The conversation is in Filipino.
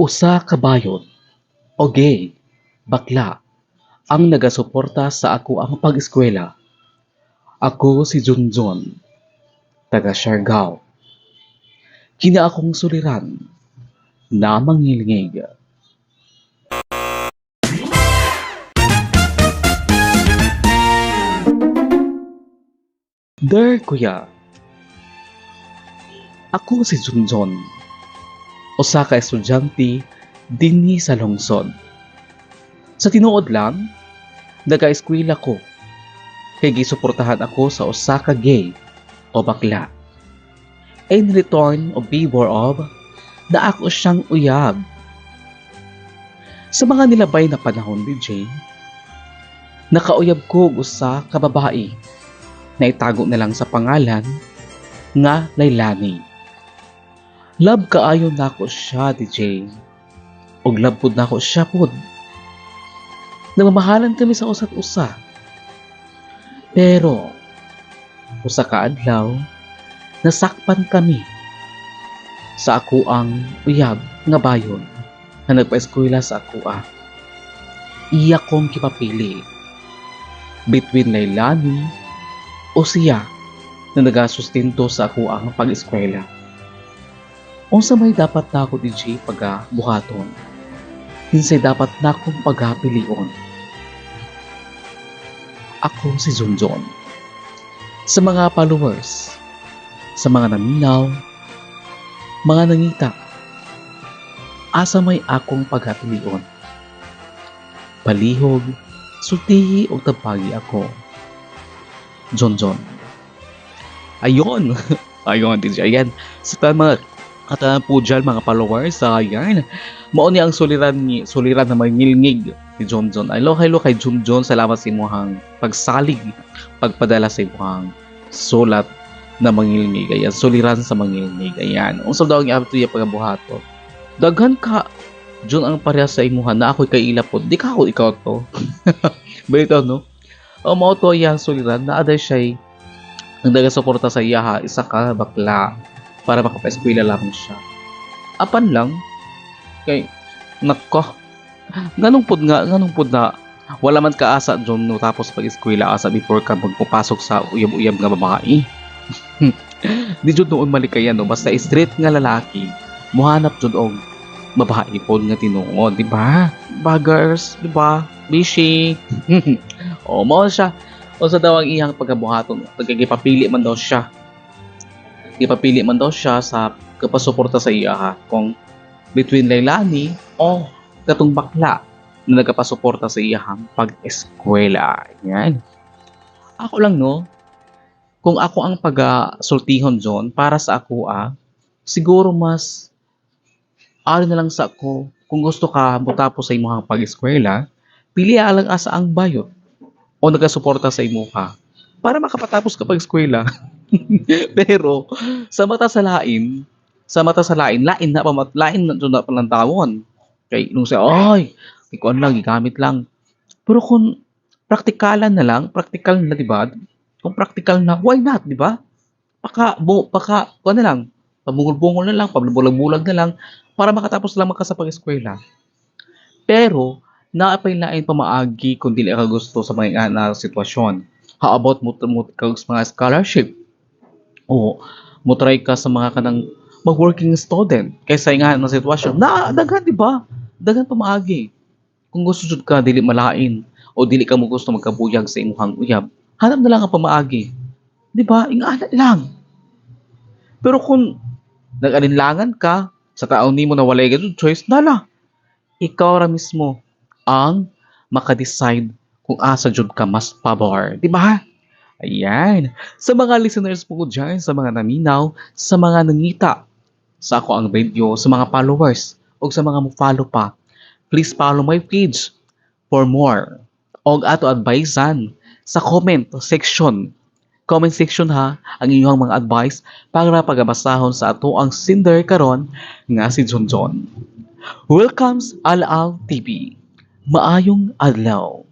Usa ka bayot o gay, bakla, ang nagasuporta sa ako ang pag-eskwela. Ako si Junjun, taga Siargao. Kina akong suliran na mangilingig. Der kuya. Ako si Junjun. Usa ka estudyante dinhi sa lungsod. Sa tinuod lang, nag-eskwela ko. Kay gisuportahan ako sa usa ka gay o bakla. In return o favor of, na ako siyang uyab. Sa mga nilabay na panahon ni Jane, nakauyab ko usa ka babae na itago na lang sa pangalan nga Lailani. Love kaayo na ako siya, DJ. Og love pud na ako siya pud. Namamahalan kami sa usa't usa. Pero, usa ka adlaw, nasakpan kami sa ako ang uyab nga bayon na nagpa-eskwela sa ako ah. Iya kong kipapili between Lailani o siya na nagasustinto sa ako ang pag-eskwela. Unsa may dapat na ako DJ pag buhaton. Kinsay dapat na akong pagapilion. Ako si Junjun. Sa mga followers, sa mga naminaw, mga nangita, asa may akong pagapilion. Palihog, sultihi o tabagi ako. John. Ayun. Ayun, DJ. Ayan. Sa mga katanan po dyan, mga followers. Ayan. Mao ni ang suliran ni suliran na mangilngig ni John John. Hello, hello kay John John. Salamat sa imuhang pagsalig, pagpadala sa imuhang sulat na mangilngig. Ayan, suliran sa mangilngig. Ayan. Unsa daw ang abto iya pagabuhato. Daghan ka John ang pareha sa imuhan na ako'y kay ilapod. Di ka ako ikaw to. Balito, no? O mao to iyang suliran na aday siya'y nagdagasuporta sa iya ha, isa ka bakla para makapaeskwela lang siya. Apan lang, kay, nako, ganong pud nga, ganong pud na, wala man ka asa John no tapos pag eskwela asa before ka magpapasok sa uyab-uyab nga babae. Di jud noon malikayan no, basta straight nga lalaki, muhanap jud og babae pod nga tinuod, di ba? Buggers, di ba? Bishi. o, mao siya. O sa daw ang iyang pagkabuhaton, pagkagipapili man daw siya. Ipapili man daw siya sa kapasuporta sa iya kung between Lailani o katong bakla na nagkapasuporta sa iyang pag-eskwela. Yan. Ako lang no, kung ako ang pag-sultihon John para sa ako ah, siguro mas ari na lang sa ako kung gusto ka mutapos sa imong pag-eskwela, pili alang asa ang bayot o nagasuporta sa imo ka para makapatapos ka pag-eskwela. Pero sa mata sa lain, sa mata sa lain, lain na pa lain na na pa lang tawon. Kay nung siya, ay, ikaw lang gigamit lang. Pero kung praktikalan na lang, praktikal na, di ba? Kung praktikal na, why not, di ba? Paka, bu, paka, kung na lang, pabungol-bungol na lang, pabulabulag na lang, para makatapos lang maka sa pag-eskwela. Pero, naapay lain pa maagi kung dili ka gusto sa mga na sitwasyon. How about mo, mo sa mga scholarship? O, mo try ka sa mga kanang mag-working student kaysa nga na sitwasyon. Na, daghan, di ba? Daghan pa maagi. Kung gusto jud ka, dili malain o dili ka mo gusto magkabuyag sa imuhang uyab, hanap na lang ang pamaagi. Di ba? Ingana lang. Pero kung nag-alinlangan ka, sa taon nimo na walay gadud choice nala ikaw ra mismo ang maka-decide kung asa jud ka mas pabor di ba ayan sa mga listeners po dyan sa mga naminaw sa mga nangita sa ako ang video sa mga followers o sa mga mo follow pa please follow my page for more og ato advisean sa comment section comment section ha ang inyong mga advice para pagabasahon sa ato ang Cinder karon nga si John John. Welcomes Al Al TV. Maayong adlaw.